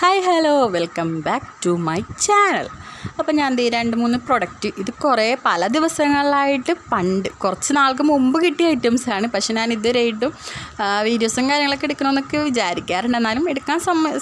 Hi hello welcome back to my channel അപ്പോൾ ഞാൻ ദേ രണ്ട് മൂന്ന് പ്രൊഡക്റ്റ് ഇത് കുറേ പല ദിവസങ്ങളിലായിട്ട് പണ്ട് കുറച്ച് നാൾക്ക് മുമ്പ് കിട്ടിയ ഐറ്റംസാണ് പക്ഷെ ഞാൻ ഇതുവരെയായിട്ടും വീഡിയോസും കാര്യങ്ങളൊക്കെ എടുക്കണമെന്നൊക്കെ വിചാരിക്കാറുണ്ട്. എന്നാലും എടുക്കാൻ സമ്മ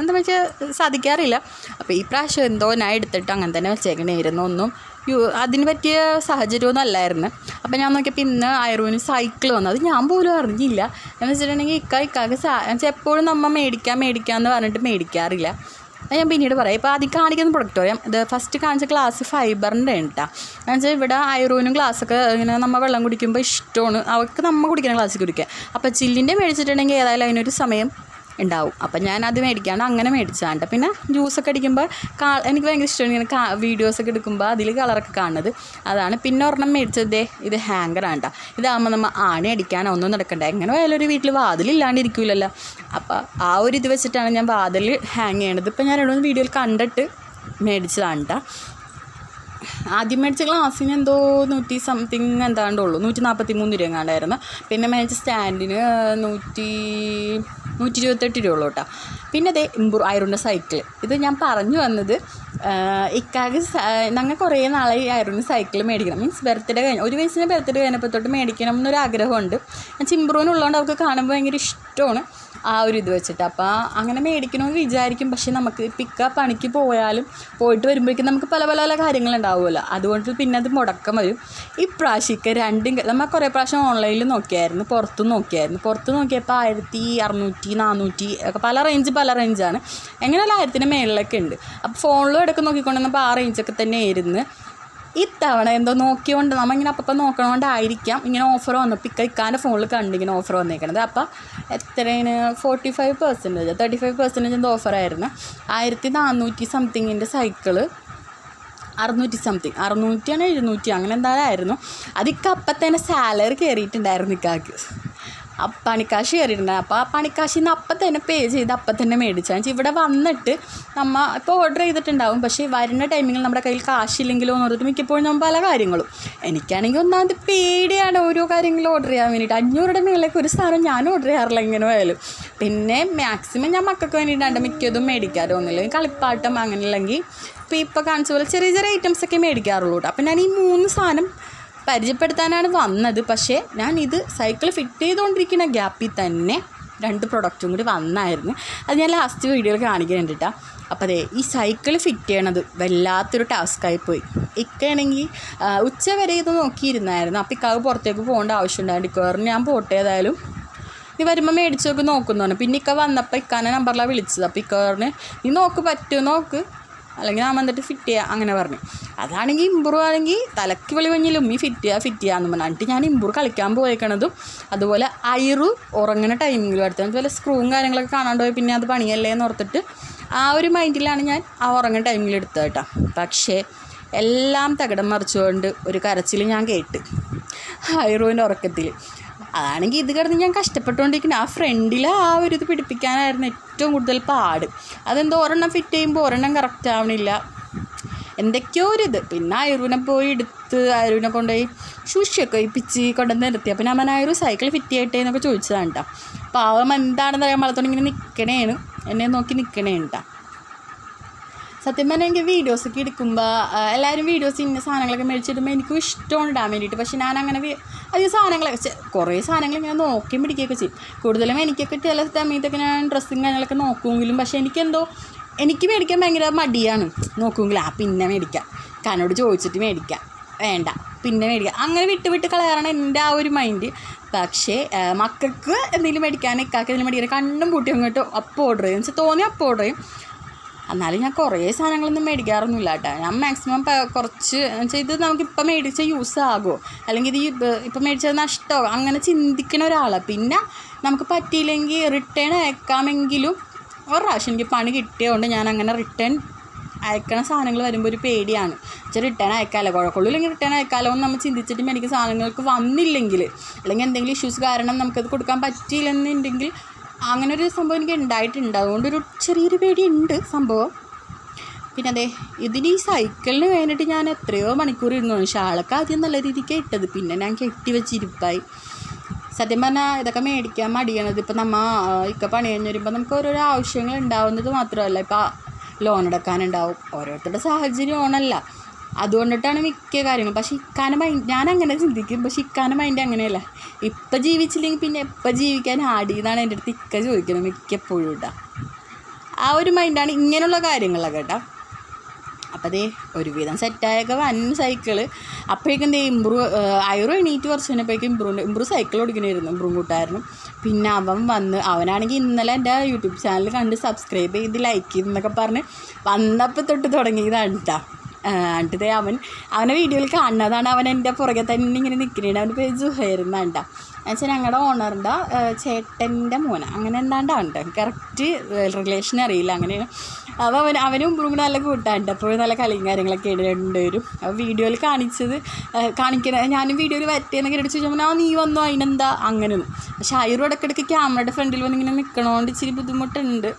എന്താ വെച്ചാൽ സാധിക്കാറില്ല. അപ്പോൾ ഈ പ്രാവശ്യം എന്തോ ഞാൻ എടുത്തിട്ട് അങ്ങനെ തന്നെ വെച്ചേക്കണേയിരുന്നു ഒന്നും യു അതിന് പറ്റിയ സാഹചര്യമൊന്നും അല്ലായിരുന്നു. അപ്പോൾ ഞാൻ നോക്കിയപ്പോൾ ഇന്ന് അയറുവിന് സൈക്കിൾ വന്നു. അത് ഞാൻ പോലും അറിഞ്ഞില്ല. എന്ന് വെച്ചിട്ടുണ്ടെങ്കിൽ ഇക്ക ഇക്കാക്ക് സാ എപ്പോഴും നമ്മൾ മേടിക്കാം മേടിക്കാം എന്ന് പറഞ്ഞിട്ട് മേടിക്കാറില്ല. ഞാൻ പിന്നീട് പറയാം. ഇപ്പോൾ ആദ്യം കാണിക്കുന്ന പ്രൊഡക്റ്റ് പറയാം. ഇത് ഫസ്റ്റ് കാണിച്ച ഗ്ലാസ് ഫൈബറിന്റെ കേട്ടോ എന്ന് വെച്ചാൽ ഇവിടെ അയറൂനും ഗ്ലാസ്സൊക്കെ ഇങ്ങനെ നമ്മൾ വെള്ളം കുടിക്കുമ്പോൾ ഇഷ്ടമാണ്. അവർക്ക് നമ്മൾ കുടിക്കുന്ന ഗ്ലാസ്സിൽ കുടിക്കുക. അപ്പോൾ ചില്ലിന്റെ മേടിച്ചിട്ടുണ്ടെങ്കിൽ ഏതായാലും അതിനൊരു സമയം ഉണ്ടാവും. അപ്പം ഞാൻ അത് മേടിക്കാണ്ട് അങ്ങനെ മേടിച്ചാണ്ട് പിന്നെ ജ്യൂസൊക്കെ അടിക്കുമ്പോൾ കാ എനിക്ക് ഭയങ്കര ഇഷ്ടമാണ് ഇങ്ങനെ കാ വീഡിയോസൊക്കെ എടുക്കുമ്പോൾ അതിൽ കളറൊക്കെ കാണുന്നത്. അതാണ്. പിന്നെ ഒരെണ്ണം മേടിച്ചത് ഇത് ഹാങ്കറാണ് കേട്ടോ ഇതാകുമ്പോൾ നമ്മൾ ആണി അടിക്കാനോ ഒന്നും നടക്കണ്ട. എങ്ങനെ പോയാലും ഒരു വീട്ടിൽ വാതിലില്ലാണ്ട് ഇരിക്കില്ലല്ലോ അപ്പോൾ ആ ഒരു ഇത് വെച്ചിട്ടാണ് ഞാൻ വാതിൽ ഹാങ് ചെയ്യണത്. ഇപ്പം ഞാൻ രണ്ട് വീഡിയോയിൽ കണ്ടിട്ട് മേടിച്ചതാണ് ആദ്യം മേടിച്ച ഗ്ലാസ്സിന് എന്തോ നൂറ്റി സംതിങ് എന്താണ്ടുള്ളൂ നൂറ്റി നാൽപ്പത്തി മൂന്ന് രൂപ എങ്ങാണ്ടായിരുന്നു പിന്നെ മേടിച്ച സ്റ്റാൻഡിന് നൂറ്റി നൂറ്റി ഇരുപത്തെട്ട് രൂപ ഉള്ളൂ കേട്ടോ. പിന്നെ അതേ ഇമ്പ്രൂ അയറുണ്ട സൈക്കിൾ ഇത് ഞാൻ പറഞ്ഞു വന്നത് ഇക്കാക്ക് ഞങ്ങൾ കുറേ നാളായി ഈ അയറുന്റെ സൈക്കിൾ മേടിക്കണം. മീൻസ് ബർത്ത്ഡേ കഴിഞ്ഞ ഒരു വയസ്സിന് ബർത്ത്ഡേ കഴിഞ്ഞപ്പോൾ തൊട്ട് മേടിക്കണം എന്നൊരു ആഗ്രഹമുണ്ട്. ചിമ്പ്രൂനുള്ളതുകൊണ്ട് അവർക്ക് കാണുമ്പോൾ ഭയങ്കര ഇഷ്ടമാണ്. ആ ഒരു ഇത് വെച്ചിട്ട്. അപ്പോൾ അങ്ങനെ മേടിക്കണമെന്ന് വിചാരിക്കും. പക്ഷേ നമുക്ക് പിക്ക പണിക്ക് പോയാലും പോയിട്ട് വരുമ്പോഴേക്കും നമുക്ക് പല പല പല കാര്യങ്ങളുണ്ടാവുമല്ലോ. അതുകൊണ്ട് പിന്നെ അത് മുടക്കം വരും. ഇപ്രാവശ്യമൊക്കെ രണ്ടും നമ്മൾ കുറേ പ്രാവശ്യം ഓൺലൈനിൽ നോക്കിയായിരുന്നു. പുറത്തു നോക്കിയായിരുന്നു. പുറത്ത് നോക്കിയപ്പോൾ ആയിരത്തി അറുന്നൂറ്റി നാനൂറ്റി ഒക്കെ പല റേഞ്ച് പല റേഞ്ചാണ് എങ്ങനെയല്ല ആയിരത്തിന് മേളിലൊക്കെ ഉണ്ട്. അപ്പോൾ ഫോണിലും ഇടയ്ക്ക് നോക്കിക്കൊണ്ടിരുന്നപ്പോൾ ആ റേഞ്ചൊക്കെ തന്നെ ആയിരുന്നു ഇത്തവണ എന്തോ നോക്കിയോണ്ട് നമ്മ ഇങ്ങനെ അപ്പം നോക്കണോണ്ടായിരിക്കാം ഇങ്ങനെ ഓഫർ വന്നു. ഇക്ക ഇക്കാന്റെ ഫോണിൽ കണ്ട് ഇങ്ങനെ ഓഫർ വന്നേക്കണത്. അപ്പോൾ എത്രയാണ്? Forty five percentage thirty five percentage എന്തോ ഓഫറായിരുന്നു ആയിരത്തി നാനൂറ്റി സംതിങ്ങിന്റെ സൈക്കിൾ അറുന്നൂറ്റി സംതിങ് അറുന്നൂറ്റിയാണ് എഴുന്നൂറ്റി അങ്ങനെ എന്തായാലും ആയിരുന്നു. അതിക്കപ്പം തന്നെ സാലറി കയറിയിട്ടുണ്ടായിരുന്നു ഇക്കാക്ക്. പണിക്കാശ് കയറിയിട്ടുണ്ട് അപ്പോൾ ആ പണിക്കാശിൽ നിന്ന് അപ്പം തന്നെ പേ ചെയ്ത് അപ്പം തന്നെ മേടിച്ചാൽ ഇവിടെ വന്നിട്ട് നമ്മൾ ഇപ്പോൾ ഓർഡർ ചെയ്തിട്ടുണ്ടാവും. പക്ഷേ വരുന്ന ടൈമിങ്ങിൽ നമ്മുടെ കയ്യിൽ കാശില്ലെങ്കിലോ എന്ന് പറഞ്ഞിട്ട് മിക്കപ്പോഴും നമ്മൾ പല കാര്യങ്ങളും. എനിക്കാണെങ്കിൽ ഒന്നാമത് പേടിയാണ് ഓരോ കാര്യങ്ങളും ഓർഡർ ചെയ്യാൻ വേണ്ടിയിട്ട്. അഞ്ഞൂറുടെ മേളിലേക്ക് ഒരു സാധനം ഞാൻ ഓർഡർ ചെയ്യാറില്ല എങ്ങനെ പോയാലും. പിന്നെ മാക്സിമം ഞാൻ മക്കൾക്ക് വേണ്ടിയിട്ടാണ് മിക്കതും മേടിക്കാറ്. ഒന്നുമില്ലെങ്കിൽ കളിപ്പാട്ടം അങ്ങനെ അല്ലെങ്കിൽ ഇപ്പോൾ ഇപ്പോൾ കാണിച്ച പോലെ ചെറിയ ചെറിയ ഐറ്റംസ് ഒക്കെ മേടിക്കാറുള്ളൂ കേട്ടോ അപ്പം ഞാൻ ഈ മൂന്ന് സാധനം പരിചയപ്പെടുത്താനാണ് വന്നത്. പക്ഷേ ഞാൻ ഇത് സൈക്കിൾ ഫിറ്റ് ചെയ്തുകൊണ്ടിരിക്കുന്ന ഗ്യാപ്പിൽ തന്നെ രണ്ട് പ്രൊഡക്റ്റും കൂടി വന്നായിരുന്നു. അത് ഞാൻ ലാസ്റ്റ് വീഡിയോയിൽ കാണിക്കുന്നുണ്ട് കേട്ടോ അപ്പോൾ അതെ ഈ സൈക്കിൾ ഫിറ്റ് ചെയ്യണത് വല്ലാത്തൊരു ടാസ്ക്കായി പോയി. ഇക്കാണെങ്കിൽ ഉച്ച വരെ ഇത് നോക്കിയിരുന്നായിരുന്നു. അപ്പോൾ ഇക്കാവ് പുറത്തേക്ക് പോകേണ്ട ആവശ്യമുണ്ടായിരുന്നു. ഇക്കോറിന് ഞാൻ പോട്ടെ ഏതായാലും. നീ വരുമ്പോൾ മേടിച്ചൊക്കെ നോക്കുന്നതാണ് പിന്നെ ഇക്ക വന്നപ്പോൾ ഇക്കാനെ നമ്പറിലാണ് വിളിച്ചത്. അപ്പോൾ ഇക്കറിന് നീ നോക്ക് പറ്റുമോ നോക്ക്. അല്ലെങ്കിൽ ഞാൻ വന്നിട്ട് ഫിറ്റ് ചെയ്യുക അങ്ങനെ പറഞ്ഞു. അതാണെങ്കിൽ ഇമ്പ്രൂവ് ആണെങ്കിൽ തലക്ക് വെളി വഞ്ഞിലും ഈ ഫിറ്റ് ചെയ്യുക ഫിറ്റ് ചെയ്യാന്ന് പറഞ്ഞു. എന്നിട്ട് ഞാൻ ഇമ്പ്രൂവ് കളിക്കാൻ പോയേക്കണതും അതുപോലെ അയറു ഉറങ്ങുന്ന ടൈമിങ്ങിലും അടുത്തത് അതുപോലെ സ്ക്രൂവും കാര്യങ്ങളൊക്കെ കാണാണ്ട് പോയി പിന്നെ അത് പണിയല്ലേ എന്ന് ഓർത്തിട്ട് ആ ഒരു മൈൻഡിലാണ് ഞാൻ ആ ഉറങ്ങുന്ന ടൈമിൽ എടുത്തത് കേട്ടോ. പക്ഷേ എല്ലാം തകിടം മറിച്ചുകൊണ്ട് ഒരു കരച്ചിൽ ഞാൻ കേട്ട്. ഹൈറോവിന്റെ ഉറക്കത്തിൽ. അതാണെങ്കിൽ ഇത് കിടന്ന് ഞാൻ കഷ്ടപ്പെട്ടുകൊണ്ടിരിക്കുന്നത് ആ ഫ്രണ്ടിൽ ആ ഒരു ഇത് പിടിപ്പിക്കാനായിരുന്നു ഏറ്റവും കൂടുതൽ പാട്. അതെന്തോ ഒരെണ്ണം ഫിറ്റ് ചെയ്യുമ്പോൾ ഒരെണ്ണം കറക്റ്റ് ആവണില്ല. എന്തൊക്കെയോ ഒരു ഇത്. പിന്നെ അയറുവിനെ പോയി എടുത്ത് അയറുവിനെ കൊണ്ടുപോയി ശുഷിയൊക്കെ ഒഴിപ്പിച്ച് കൊണ്ടുവന്ന് നിർത്തി. അപ്പം ഞാൻ അയറു സൈക്കിൾ ഫിറ്റ് ചെയ്യട്ടെ എന്നൊക്കെ ചോദിച്ചതാണ് കേട്ടോ പാവം എന്താണെന്ന് അറിയാൻ വളർത്തോണ്ട് ഇങ്ങനെ നിൽക്കണേണ് എന്നെ നോക്കി നിൽക്കണേണ് കേട്ടോ സത്യം പറഞ്ഞാൽ എനിക്ക് വീഡിയോസൊക്കെ എടുക്കുമ്പോൾ എല്ലാവരും വീഡിയോസ് ഇന്ന സാധനങ്ങളൊക്കെ മേടിച്ചിടുമ്പോൾ എനിക്കും ഇഷ്ടമാണ് ഇടാൻ വേണ്ടിയിട്ട്. പക്ഷേ ഞാൻ അങ്ങനെ അധികം സാധനങ്ങളൊക്കെ കുറേ സാധനങ്ങൾ ഇങ്ങനെ നോക്കി പിടിക്കുകയൊക്കെ ചെയ്യും. കൂടുതലും എനിക്കൊക്കെ ചില സമയത്തൊക്കെ ഞാൻ ഡ്രസ്സും കാര്യങ്ങളൊക്കെ നോക്കുമെങ്കിലും പക്ഷേ എനിക്കെന്തോ എനിക്ക് മേടിക്കാൻ ഭയങ്കര മടിയാണ് നോക്കുമെങ്കിൽ ആ പിന്നെ മേടിക്കാം. കാനോട് ചോദിച്ചിട്ട് മേടിക്കാം. വേണ്ട. പിന്നെ മേടിക്കാം. അങ്ങനെ വിട്ട് വിട്ട് കളയാറാണ് എന്റെ ആ ഒരു മൈൻഡ് പക്ഷേ മക്കൾക്ക് എന്തെങ്കിലും മേടിക്കാൻ ഇക്കാക്ക് എന്തെങ്കിലും മേടിക്കാൻ കണ്ണും പൂട്ടി അങ്ങോട്ട് അപ്പോൾ ഓർഡർ ചെയ്യും. വെച്ചാൽ തോന്നി അപ്പോൾ ഓർഡർ ചെയ്യും. എന്നാലും ഞാൻ കുറേ സാധനങ്ങളൊന്നും മേടിക്കാറൊന്നുമില്ല കേട്ടോ. ഞാൻ മാക്സിമം കുറച്ച് ഇത് നമുക്കിപ്പോൾ മേടിച്ച യൂസ് ആകുമോ അല്ലെങ്കിൽ ഇത് ഇപ്പം മേടിച്ചത് നഷ്ടമോ അങ്ങനെ ചിന്തിക്കുന്ന ഒരാളാണ് പിന്നെ നമുക്ക് പറ്റിയില്ലെങ്കിൽ റിട്ടേൺ അയക്കാമെങ്കിലും ഒരു പ്രാവശ്യം എനിക്ക് പണി കിട്ടിയതുകൊണ്ട് ഞാൻ അങ്ങനെ റിട്ടേൺ അയക്കണ സാധനങ്ങൾ വരുമ്പോൾ ഒരു പേടിയാണ്. വെച്ചാൽ റിട്ടേൺ അയക്കാമല്ലോ കുഴപ്പമുള്ളൂ ഇല്ലെങ്കിൽ റിട്ടേൺ അയക്കാമല്ലോ എന്ന് നമ്മൾ ചിന്തിച്ചിട്ട് മേടിക്കുന്ന സാധനങ്ങൾക്ക് വന്നില്ലെങ്കിൽ അല്ലെങ്കിൽ എന്തെങ്കിലും ഇഷ്യൂസ് കാരണം നമുക്കത് കൊടുക്കാൻ പറ്റിയില്ലെന്നുണ്ടെങ്കിൽ അങ്ങനെ ഒരു സംഭവം എനിക്ക് ഉണ്ടായിട്ടുണ്ട്. അതുകൊണ്ടൊരു ചെറിയൊരു ഉണ്ട് സംഭവം. പിന്നെ അതെ ഇതിന് ഈ സൈക്കിളിന് വേണ്ടിയിട്ട് ഞാൻ എത്രയോ മണിക്കൂർ ഇരുന്നു. ഷാളൊക്കെ ആദ്യം നല്ല രീതിക്ക് ഇട്ടത് പിന്നെ ഞാൻ കെട്ടി വെച്ചിരിപ്പായി. സത്യം പറഞ്ഞാൽ ഇതൊക്കെ മേടിക്കാൻ മടിയണത്. ഇപ്പം നമ്മ ഇക്ക പണി കഴിഞ്ഞ് വരുമ്പോൾ നമുക്ക് ഓരോരോ ആവശ്യങ്ങൾ ഉണ്ടാവുന്നത് മാത്രമല്ല. ഇപ്പം ലോൺ എടുക്കാനുണ്ടാവും. ഓരോരുത്തരുടെ സാഹചര്യം ഓണല്ല. അതുകൊണ്ടിട്ടാണ് മിക്ക കാര്യങ്ങളും. പക്ഷെ ഇക്കാന മൈൻഡ് ഞാൻ അങ്ങനെ ചിന്തിക്കും. പക്ഷെ ഇക്കാന മൈൻഡ് അങ്ങനെയല്ല. ഇപ്പം ജീവിച്ചില്ലെങ്കിൽ പിന്നെ എപ്പം ജീവിക്കാൻ ആടി എന്നാണ് എന്റെ അടുത്ത് ഇക്ക ചോദിക്കുന്നത് മിക്കപ്പോഴും കേട്ടോ ആ ഒരു മൈൻഡാണ് ഇങ്ങനെയുള്ള കാര്യങ്ങളൊക്കെ കേട്ടോ അപ്പോൾ ദേ ഒരുവിധം സെറ്റായൊക്കെ വൻ സൈക്കിൾ അപ്പോഴേക്കും ദേ ഇമ്പ്രൂവ് അയറു എണീറ്റ് കുറച്ച് കഴിഞ്ഞപ്പോഴേക്കും ഇമ്പ്രൂവ് ഇമ്പ്രൂവ് സൈക്കിൾ ഓടിക്കണമായിരുന്നു ഇമ്പ്രൂവ് കൂട്ടായിരുന്നു. പിന്നെ അവൻ വന്ന് അവനാണെങ്കിൽ ഇന്നലെ എന്റെ യൂട്യൂബ് ചാനൽ കണ്ട് സബ്സ്ക്രൈബ് ചെയ്ത് ലൈക്ക് ചെയ്തെന്നൊക്കെ പറഞ്ഞ് വന്നപ്പോൾ തൊട്ട് തുടങ്ങിയതാണ് കേട്ടോ എന്നിട്ട് അവൻ അവനെ വീഡിയോയിൽ കാണുന്നതാണ് അവൻ എന്റെ പുറകെ തന്നെ ഇങ്ങനെ നിൽക്കുന്നുണ്ട് അവന്റെ പേര് ജുഹൈറുന്നാണ്ട എന്നുവെച്ചാൽ ഞങ്ങളുടെ ഓണറിന്റെ ചേട്ടന്റെ മോന. അങ്ങനെ എന്താണ്ടാണ് കേട്ടോ കറക്റ്റ് റിലേഷൻ അറിയില്ല. അങ്ങനെയാണ് അപ്പോൾ അവൻ അവനും ഇപ്പോഴും നല്ല കൂട്ടാണ്ട് അപ്പോഴും നല്ല കളിയും കാര്യങ്ങളൊക്കെ ഇടേണ്ടി വരും അപ്പോൾ വീഡിയോയിൽ കാണിച്ചത് കാണിക്കുന്നത് ഞാനും വീഡിയോയിൽ വരട്ടേന്നൊക്കെ അടിച്ച് ചോദിച്ചാൽ ആ നീ വന്നോ? അതിനെന്താ? അങ്ങനെയൊന്നും. പക്ഷേ ആയിരം ഇടയ്ക്കിടയ്ക്ക് ക്യാമറയുടെ ഫ്രണ്ടിൽ വന്ന് ഇങ്ങനെ നിൽക്കണോണ്ട് ഇച്ചിരി ബുദ്ധിമുട്ടുണ്ട്.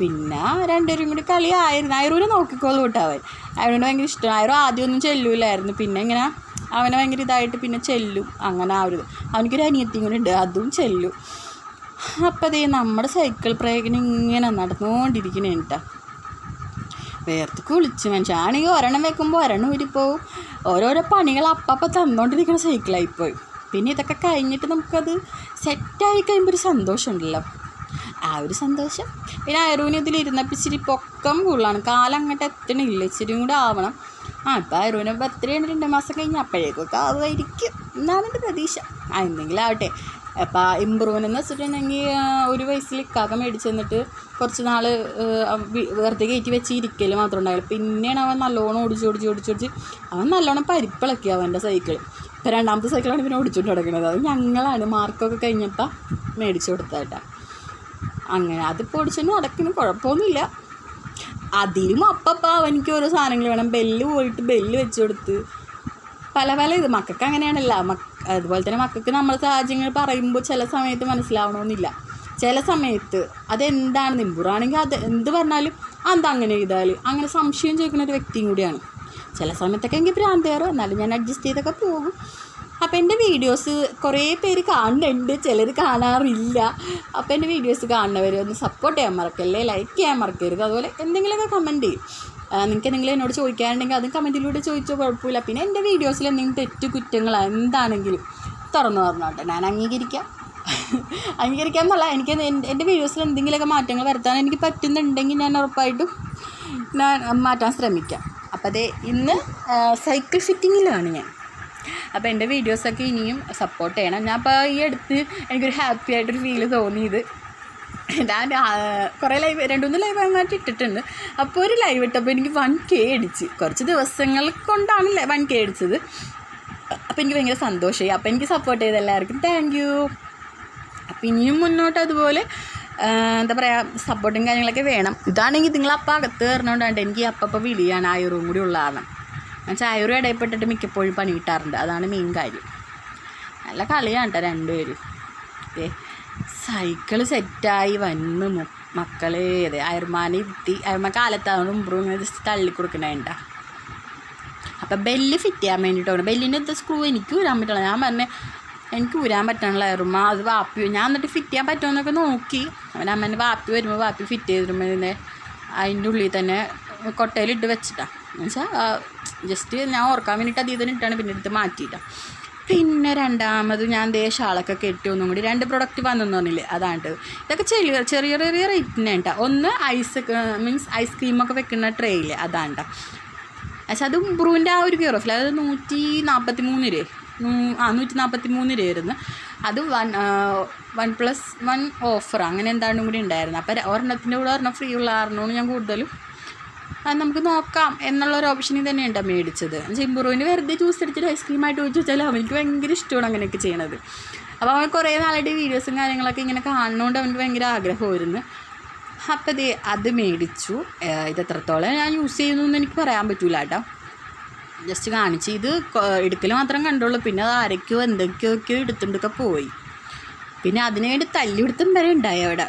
പിന്നെ രണ്ടുപേരും കൂടി കളി കളിയായിരുന്നു അയറൂനെ നോക്കിക്കോളൂ കേട്ടോ അവൻ. അയറൂനെ ഭയങ്കര ഇഷ്ടമാണ് അയറു ആദ്യമൊന്നും ചെല്ലൂലായിരുന്നു. പിന്നെ ഇങ്ങനെ അവനെ ഭയങ്കര ഇതായിട്ട് പിന്നെ ചെല്ലും. അങ്ങനെ ആ ഒരു. അവനിക്കൊരു അനിയത്തിയും കൂടി ഉണ്ട്. അതും ചെല്ലും. അപ്പോൾ അതേ നമ്മുടെ സൈക്കിൾ പ്രയോഗം ഇങ്ങനെ നടന്നുകൊണ്ടിരിക്കണേ കേട്ടോ. വേർത്ത് കുളിച്ച് മനുഷ്യനാണെങ്കിൽ ഒരെണ്ണം വെക്കുമ്പോൾ ഒരെണ്ണം ഊരിപ്പോവും. ഓരോരോ പണികൾ അപ്പപ്പം തന്നുകൊണ്ടിരിക്കുന്ന സൈക്കിളായിപ്പോയി. പിന്നെ ഇതൊക്കെ കഴിഞ്ഞിട്ട് നമുക്കത് സെറ്റായി കഴിയുമ്പോൾ ഒരു സന്തോഷമുണ്ടല്ലോ. ആ ഒരു സന്തോഷം. പിന്നെ അയറൂന് ഇതിലിരുന്നപ്പോൾ ഇച്ചിരി പൊക്കം കൂടുതലാണ്. കാലം അങ്ങോട്ട് എത്തണില്ല. ഇച്ചിരിയും കൂടെ ആവണം. ആ ഇപ്പം അയറൂന് ബർത്ത്ഡേ ആണ് രണ്ട് മാസം കഴിഞ്ഞ് അപ്പോഴേക്കൊക്കെ ആവുമായിരിക്കും. എന്നാണ് എന്റെ പ്രതീക്ഷ. ആ എന്തെങ്കിലും ആവട്ടെ. അപ്പം ഇമ്പ്രൂവ്മെന്റ് എന്ന് വെച്ചിട്ടുണ്ടെങ്കിൽ ഒരു വയസ്സിൽ ഇക്കാക്ക മേടിച്ച് തന്നിട്ട് കുറച്ച് നാൾ വെറുതെ കയറ്റി വെച്ച് ഇരിക്കൽ മാത്രം ഉണ്ടായുള്ളൂ പിന്നെയാണ് അവൻ നല്ലോണം ഓടിച്ച് ഓടിച്ച് ഓടിച്ച് ഓടിച്ച് അവൻ നല്ലോണം പരിപ്പിളക്കി അവന്റെ സൈക്കിൾ ഇപ്പം രണ്ടാമത്തെ സൈക്കിളാണ് പിന്നെ ഓടിച്ചുകൊണ്ട് തുടങ്ങുന്നത് അത് ഞങ്ങളാണ്. മാർക്കൊക്കെ കഴിഞ്ഞപ്പോൾ മേടിച്ചു കൊടുത്തതായിട്ടാ അങ്ങനെ അത് പൊടിച്ചതിന് നടക്കുന്നു കുഴപ്പമൊന്നുമില്ല. അതിലും അപ്പപ്പോൾ അവനിക്ക് ഓരോ സാധനങ്ങൾ വേണം. ബെല്ല് പോയിട്ട് ബെല്ല് വെച്ച് കൊടുത്ത്. പല പല ഇത് മക്കൾക്ക് അങ്ങനെയാണല്ലോ. മക്ക അതുപോലെ തന്നെ മക്കൾക്ക് നമ്മൾ സാഹചര്യങ്ങൾ പറയുമ്പോൾ ചില സമയത്ത് മനസ്സിലാവണമെന്നില്ല. ചില സമയത്ത് അതെന്താണ്? നിമ്പുറാണെങ്കിൽ അത് എന്ത് പറഞ്ഞാലും അത് അങ്ങനെ ചെയ്താൽ അങ്ങനെ സംശയം ചോദിക്കുന്ന ഒരു വ്യക്തിയും കൂടിയാണ്. ചില സമയത്തൊക്കെ എനിക്ക് ഭ്രാന്ത് കയറും എന്നാലും ഞാൻ അഡ്ജസ്റ്റ് ചെയ്തൊക്കെ പോകും. അപ്പോൾ എന്റെ വീഡിയോസ് കുറേ പേര് കാണുന്നുണ്ട്. ചിലർ കാണാറില്ല. അപ്പോൾ എന്റെ വീഡിയോസ് കാണുന്നവർ ഒന്ന് സപ്പോർട്ട് ചെയ്യാൻ മറക്കല്ലേ? ലൈക്ക് ചെയ്യാൻ മറക്കരുത്. അതുപോലെ എന്തെങ്കിലുമൊക്കെ കമന്റ് ചെയ്യും നിങ്ങൾക്ക് എന്തെങ്കിലും എന്നോട് ചോദിക്കാനുണ്ടെങ്കിൽ അതും കമന്റിലൂടെ ചോദിച്ചോ കുഴപ്പമില്ല. പിന്നെ എന്റെ വീഡിയോസിൽ എന്തെങ്കിലും തെറ്റ് കുറ്റങ്ങൾ എന്താണെങ്കിലും തുറന്നു പറഞ്ഞോട്ടെ. ഞാൻ അംഗീകരിക്കാം. അംഗീകരിക്കാം എന്നല്ല. എനിക്ക് എന്റെ വീഡിയോസിൽ എന്തെങ്കിലുമൊക്കെ മാറ്റങ്ങൾ വരുത്താൻ എനിക്ക് പറ്റുന്നുണ്ടെങ്കിൽ ഞാൻ ഉറപ്പായിട്ടും ഞാൻ മാറ്റാൻ ശ്രമിക്കാം. അപ്പോൾ അതെ ഇന്ന് സൈക്കിൾ ഫിറ്റിങ്ങിലാണ് ഞാൻ. അപ്പോൾ എന്റെ വീഡിയോസൊക്കെ ഇനിയും സപ്പോർട്ട് ചെയ്യണം. ഞാൻ അപ്പോൾ ഈ അടുത്ത് എനിക്കൊരു ഹാപ്പി ആയിട്ടൊരു ഫീൽ തോന്നിയത്. ഞാൻ കുറേ ലൈവ് രണ്ട് മൂന്ന് ലൈവ് അങ്ങോട്ട് ഇട്ടിട്ടുണ്ട്. അപ്പോൾ ഒരു ലൈവ് ഇട്ടപ്പോൾ എനിക്ക് വൺ കെ അടിച്ച്. കുറച്ച് ദിവസങ്ങൾ കൊണ്ടാണ് വൺ കെ അടിച്ചത്. അപ്പോൾ എനിക്ക് ഭയങ്കര സന്തോഷമായി. അപ്പോൾ എനിക്ക് സപ്പോർട്ട് ചെയ്ത എല്ലാവർക്കും താങ്ക് യു അപ്പം ഇനിയും മുന്നോട്ട് അതുപോലെ എന്താ പറയുക സപ്പോർട്ടും കാര്യങ്ങളൊക്കെ വേണം. ഇതാണെങ്കിൽ നിങ്ങൾ അപ്പം അകത്ത് കയറണോണ്ടാണ്ട് എനിക്ക് അപ്പം വിളിയാണ്. ആയുറും കൂടി ഉള്ള എന്നുവെച്ചാൽ ആയുറും ഇടയിൽപ്പെട്ടിട്ട് മിക്കപ്പോഴും പണി കിട്ടാറുണ്ട്. അതാണ് മെയിൻ കാര്യം. നല്ല കളിയാണ് കേട്ടോ രണ്ടുപേരും. ഏ സൈക്കിൾ സെറ്റായി വന്ന് മക്കൾ അതെ അയർമാനെ ഇരുത്തി. അയർമാൻ കാലത്താണ് മുമ്പ് ഇങ്ങനെ ജസ്റ്റ് തള്ളി കൊടുക്കണേണ്ട അപ്പം ബെല്ല് ഫിറ്റ് ചെയ്യാൻ വേണ്ടിയിട്ടാണ് ബെല്ലിന്റെ അടുത്ത സ്ക്രൂ എനിക്ക് ഊരാൻ പറ്റില്ല ഞാൻ പറഞ്ഞേ എനിക്ക് ഊരാൻ പറ്റണല്ലോ അയർമ. അത് വാപ്പി ഞാൻ എന്നിട്ട് ഫിറ്റ് ചെയ്യാൻ പറ്റുമെന്നൊക്കെ നോക്കി. അവൻ അമ്മേന്റെ വാപ്പി വരുമ്പോൾ വാപ്പി ഫിറ്റ് ചെയ്ത് വരുമ്പോൾ അതിന്റെ ഉള്ളിൽ തന്നെ കൊട്ടയിലിട്ട് വെച്ചിട്ടാണ് എന്നുവെച്ചാൽ ജസ്റ്റ് ഞാൻ ഓർക്കാൻ വേണ്ടിയിട്ട് അതിൽ തന്നെ ഇട്ടാണ് പിന്നെ എടുത്ത് മാറ്റിയിട്ടാണ് പിന്നെ രണ്ടാമത് ഞാൻ ദേ ഷാളൊക്കെ കെട്ടി ഒന്നും കൂടി രണ്ട് പ്രൊഡക്റ്റ് വന്നെന്ന് പറഞ്ഞില്ലേ അതാണ് ഇതൊക്കെ ചെറിയ ചെറിയ ചെറിയ റേറ്റിന് കേട്ടോ ഒന്ന് ഐസ് മീൻസ് ഐസ്ക്രീമൊക്കെ വെക്കുന്ന ട്രേയിൽ അതാണ് പക്ഷേ അത് ബ്രൂവിന്റെ ആ ഒരു കെയർ ഓഫിൽ അതായത് നൂറ്റി നാൽപ്പത്തി മൂന്ന് രൂപ ആ നൂറ്റി നാൽപ്പത്തി മൂന്ന് രൂപയായിരുന്നു അത് one one plus one offer അങ്ങനെ എന്താണ്ടും കൂടി ഉണ്ടായിരുന്നു. അപ്പോൾ ഒരെണ്ണത്തിന്റെ കൂടെ ഒരെണ്ണം ഫ്രീ ഉള്ള ആറെണ്ണമാണ് ഞാൻ കൂടുതലും അത് നമുക്ക് നോക്കാം എന്നുള്ള ഒരു ഓപ്ഷനിൽ തന്നെയുണ്ട് മേടിച്ചത്. ചിമ്പുറുവിന് വെറുതെ ജ്യൂസ് അടിച്ചിട്ട് ഐസ്ക്രീമായിട്ട് ഒഴിച്ച് വെച്ചാൽ അവനിക്ക് ഭയങ്കര ഇഷ്ടമാണ് അങ്ങനെയൊക്കെ ചെയ്യണത്. അപ്പോൾ അവൻ കുറേ നാളായിട്ട് വീഡിയോസും കാര്യങ്ങളൊക്കെ ഇങ്ങനെ കാണുന്നതുകൊണ്ട് അവനക്ക് ഭയങ്കര ആഗ്രഹമായിരുന്നു. അപ്പോൾ ദേ അത് മേടിച്ചു. ഇത് എത്രത്തോളം ഞാൻ യൂസ് ചെയ്യുന്നു എന്ന് എനിക്ക് പറയാൻ പറ്റൂല കേട്ടോ. ജസ്റ്റ് കാണിച്ച് ഇത് എടുക്കൽ മാത്രം കണ്ടുള്ളൂ. പിന്നെ അത് ആരൊക്കെയോ എന്തൊക്കെയൊക്കെയോ എടുത്തുകൊണ്ടൊക്കെ പോയി. പിന്നെ അതിന് വേണ്ടി തല്ലിപിടുത്തം വരെ ഉണ്ടായി അവിടെ.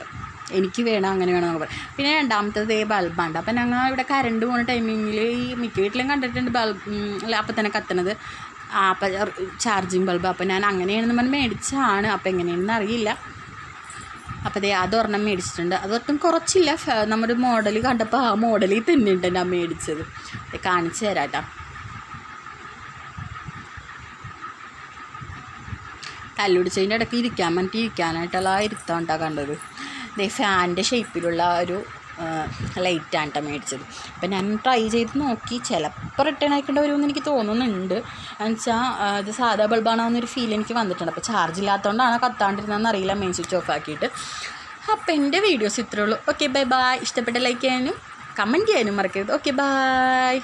എനിക്ക് വേണം അങ്ങനെ വേണം എന്നൊക്കെ പറയും. പിന്നെ രണ്ടാമത്തത് ബൾബാണ്ട് അപ്പം ഞങ്ങൾ ഇവിടെ കറണ്ട് പോകുന്ന ടൈമിങ്ങിൽ ഈ മിക്ക വീട്ടിലും കണ്ടിട്ടുണ്ട് ബൾബ് അപ്പം തന്നെ കത്തണത്. ആ അപ്പം ചാർജിങ് ബൾബ് അപ്പം ഞാൻ അങ്ങനെയാണെന്ന് പറഞ്ഞ് മേടിച്ചാണ്. അപ്പം എങ്ങനെയാണെന്ന് അറിയില്ല. അപ്പോൾ ദേ അതൊരെണ്ണം മേടിച്ചിട്ടുണ്ട്. അതൊട്ടും കുറച്ചില്ല. നമ്മുടെ മോഡൽ കണ്ടപ്പോൾ ആ മോഡലിൽ തന്നെയുണ്ട് ഞാൻ മേടിച്ചത്. ഇത് കാണിച്ചു തരാം കേട്ടോ കല്ലുടിച്ചതിന്റെ ഇടയ്ക്ക് ഇരിക്കാൻ വേണ്ടിയിട്ട് ഇരിക്കാനായിട്ടുള്ള ആ ഇരുത്തം ഉണ്ടാ കണ്ടത്. ദേ ഫാനിന്റെ ഷേപ്പിലുള്ള ഒരു ലൈറ്റാണ് കേട്ടോ മേടിച്ചത്. അപ്പം ഞാൻ ട്രൈ ചെയ്ത് നോക്കി. ചിലപ്പോൾ റിട്ടേൺ അയക്കേണ്ടി വരുമെന്ന് എനിക്ക് തോന്നുന്നുണ്ട്. എന്നുവെച്ചാൽ ഇത് സാധാ ബൾബാണെന്നൊരു ഫീൽ എനിക്ക് വന്നിട്ടുണ്ട്. അപ്പോൾ ചാർജ് ഇല്ലാത്തതുകൊണ്ടാണ് കത്താണ്ടിരുന്നതെന്ന് അറിയില്ല. മെയിൻ സ്വിച്ച് ഓഫ് ആക്കിയിട്ട്. അപ്പോൾ എന്റെ വീഡിയോസ് ഇത്രേ ഉള്ളൂ. ഓക്കെ ബൈ ബൈ ഇഷ്ടപ്പെട്ട ലൈക്ക് ചെയ്യാനും കമന്റ് ചെയ്യാനും മറക്കരുത്. Okay bye